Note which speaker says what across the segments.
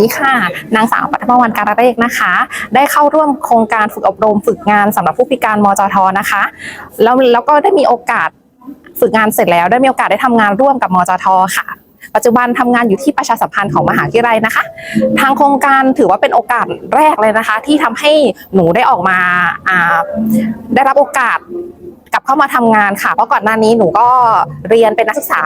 Speaker 1: นี่ค่ะ นางสาวปัทมวันการะเรกนะคะ ได้เข้าร่วมโครงการฝึกอบรมฝึกงานสำหรับผู้พิการมจทนะคะ แล้วแล้วก็ได้มีโอกาสฝึกงานเสร็จแล้ว ได้มีโอกาสได้ทำงานร่วมกับมจทค่ะ ปัจจุบันทำงานอยู่ที่ประชาสัมพันธ์ของมหาวิทยาลัยนะคะ ทางโครงการถือว่าเป็นโอกาสแรกเลยนะคะ ที่ทำให้หนูได้ออกมาอ่าได้รับโอกาสกลับเข้ามาทำงานค่ะ เพราะก่อนหน้านี้หนูก็เรียนเป็นนักศึกษา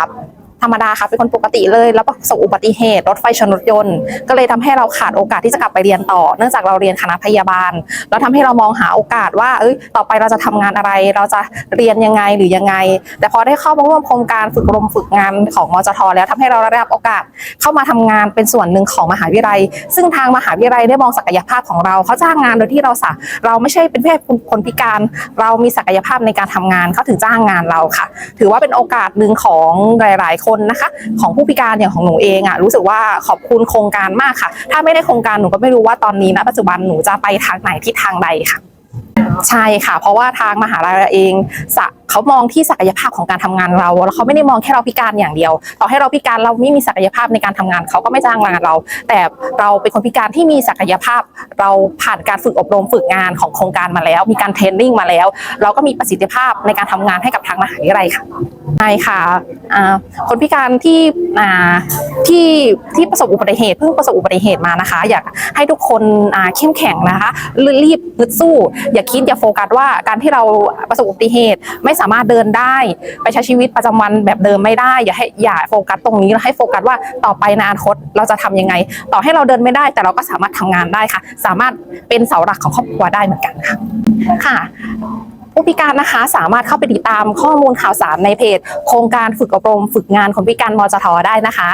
Speaker 1: ธรรมดาค่ะเป็นคนปกติเลย แล้วประสบอุบัติเหตุรถไฟชนรถยนต์ ก็เลยทำให้เราขาดโอกาสที่จะกลับไปเรียนต่อ เนื่องจากเราเรียนคณะพยาบาล แล้วทำให้เรามองหาโอกาสว่า เอ้ย ต่อไปเราจะทำงานอะไร เราจะเรียนยังไงหรือยังไง แต่พอได้เข้ามาร่วมโครงการฝึกอบรมฝึกงานของมจทแล้วทำให้เราได้รับโอกาสเข้ามาทำงานเป็นส่วนหนึ่งของมหาวิทยาลัย ซึ่งทางมหาวิทยาลัยได้มองศักยภาพของเราเขาจ้างงานโดยที่เราสาเราไม่ใช่เป็นแค่คนพิการ เรามีศักยภาพในการทำงานเขาถึงจ้างงานเราค่ะ ถือว่าเป็นโอกาสหนึ่งของหลาย ๆ คนนะคะ ของผู้พิการอย่างของหนูเองอะรู้สึกว่าขอบคุณโครงการมากค่ะ ถ้าไม่ได้โครงการหนูก็ไม่รู้ว่าตอนนี้นะปัจจุบันหนูจะไปทางไหนทิศทางใดค่ะ ใช่ค่ะ เพราะว่าทางมหาลัยเองสะ เขามองที่ศักยภาพของการทำงานเรา แล้วเขาไม่ได้มองแค่เราพิการอย่างเดียว ต่อให้เราพิการเราไม่มีศักยภาพในการทำงานเขาก็ไม่จ้างงานเรา แต่เราเป็นคนพิการที่มีศักยภาพ เราผ่านการฝึกอบรมฝึกงานของโครงการมาแล้ว มีการเทรนนิ่งมาแล้ว เราก็มีประสิทธิภาพในการทำงานให้กับทางมหาวิทยาลัยค่ะใช่ค่ะคนพิการที่อ่าที่ที่ประสบอุบัติเหตุเพิ่งประสบอุบัติเหตุมานะคะ อยากให้ทุกคนเข้มแข็งนะคะรีบฮึดสู้ อย่าคิดอย่าโฟกัสว่าการที่เราประสบอุบัติเหตุไม่สาามารถเดินได้ ไปใช้ชีวิตประจำวันแบบเดิมไม่ได้ อย่าให้อย่าโฟกัสตรงนี้แล้วให้โฟกัสว่าต่อไปในอนาคตเราจะทำยังไง ต่อให้เราเดินไม่ได้ แต่เราก็สามารถทำงานได้ค่ะ สามารถเป็นเสาหลักของครอบครัวได้เหมือนกันค่ะค่ะผู้พิการนะคะสามารถเข้าไปติดตามข้อมูลข่าวสารในเพจ โครงการฝึกอบรม ฝึกงานคนพิการมจทได้นะคะ